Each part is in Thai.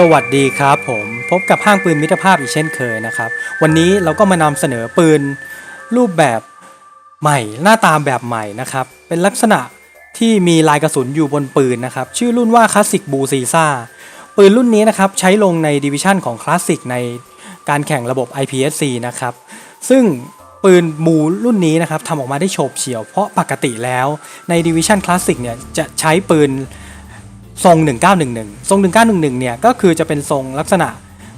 สวัสดีครับผมพบกับห้างปืนมิตรภาพอีกเช่นเคยนะครับ วันนี้เราก็มานำเสนอปืนรูปแบบใหม่หน้าตาแบบใหม่นะครับ เป็นลักษณะที่มีลายกระสุนอยู่บนปืนนะครับ ชื่อรุ่นว่าคลาสสิกบูซีซ่าปืนรุ่นนี้นะครับใช้ลงในดิวิชั่นของคลาสสิกในการแข่งระบบ IPSC นะครับ ซึ่งปืนมูรุ่นนี้นะครับทำออกมาได้โฉบเฉี่ยวเพราะปกติแล้วในดิวิชั่นคลาสสิกเนี่ยจะใช้ปืน ทรง 1911 ทรง 1911 เนี่ยก็คือจะเป็นทรงลักษณะ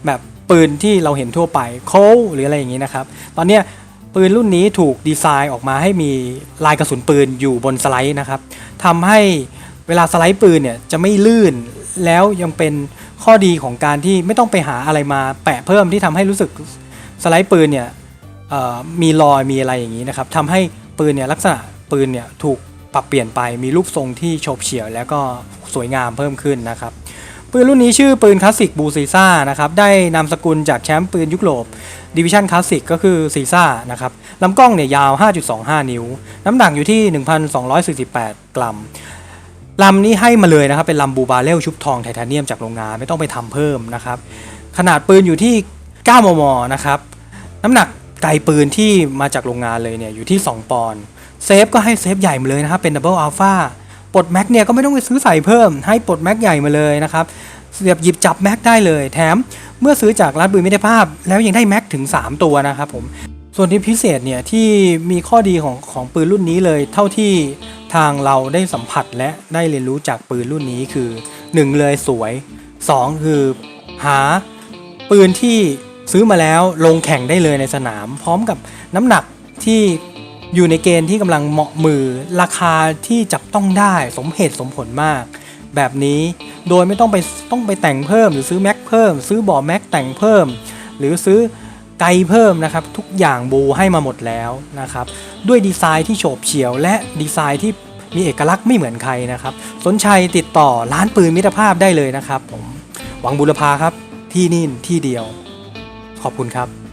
แบบปืนที่เราเห็นทั่วไปโค้ลหรืออะไรอย่างนี้นะครับ ตอนนี้ปืนรุ่นนี้ถูกดีไซน์ออกมาให้มีลายกระสุนปืนอยู่บนสไลด์นะครับทำให้เวลาสไลด์ปืนเนี่ยจะไม่ลื่นแล้วยังเป็นข้อดีของการที่ไม่ต้องไปหาอะไรมาแปะเพิ่มที่ทำให้รู้สึกสไลด์ปืนเนี่ยมีรอยมีอะไรอย่างนี้นะครับทำให้ปืนเนี่ยลักษณะปืนเนี่ยถูกปรับเปลี่ยนไปมีรูปทรงที่โฉบเฉี่ยวแล้วก็ สวยงามเพิ่มขึ้นนะครับปืนรุ่นนี้ชื่อปืนคลาสสิกบูซีซ่านะครับได้นามสกุลจากแชมป์ปืนยุโรปดิวิชั่นคลาสสิกก็คือซีซ่านะครับลำกล้องเนี่ยยาว 5.25 นิ้ว น้ำหนักอยู่ที่ 1,248 กรัมลำนี้ให้มาเลยนะครับเป็นลำบูบาเรลชุบทองไทเทเนียมจากโรงงานไม่ต้องไปทำเพิ่มนะครับขนาดปืนอยู่ที่ 9 มม นะครับน้ำหนักไกลปืนที่มาจากโรงงานเลยเนี่ยอยู่ที่ 2 ปอนด์เซฟก็ให้เซฟใหญ่มาเลยนะครับเป็นดับเบิลอัลฟา ปลดแม็กเนี่ยก็ไม่ต้องไปซื้อใส่เพิ่ม ให้ปลดแม็กใหญ่มาเลยนะครับเสียบหยิบจับแม็กได้เลย แถมเมื่อซื้อจากร้านปืนมิตรภาพ แล้วยังได้แม็กถึง 3 ตัวนะครับผมส่วนที่พิเศษเนี่ยที่มีข้อดีของของปืนรุ่นนี้เลย เท่าที่ทางเราได้สัมผัสและได้เรียนรู้จากปืนรุ่นนี้คือ 1 เลยสวย 2 คือหาปืนที่ซื้อมาแล้วลงแข่งได้เลยในสนาม พร้อมกับน้ำหนักที่ อยู่ในเกณฑ์ที่กำลังเหมาะมือ ราคาที่จับต้องได้สมเหตุสมผลมาก แบบนี้โดยไม่ต้องไปต้องไปแต่งเพิ่ม หรือซื้อแม็กเพิ่ม ซื้อบ่อแม็กแต่งเพิ่ม หรือซื้อไกลเพิ่มนะครับ ทุกอย่างบูให้มาหมดแล้วนะครับ ด้วยดีไซน์ที่โฉบเฉี่ยว และดีไซน์ที่มีเอกลักษณ์ไม่เหมือนใครนะครับ สนใจติดต่อร้านปืนมิตรภาพได้เลยนะครับผมหวังบุรพาครับที่นี่ที่เดียว ขอบคุณครับ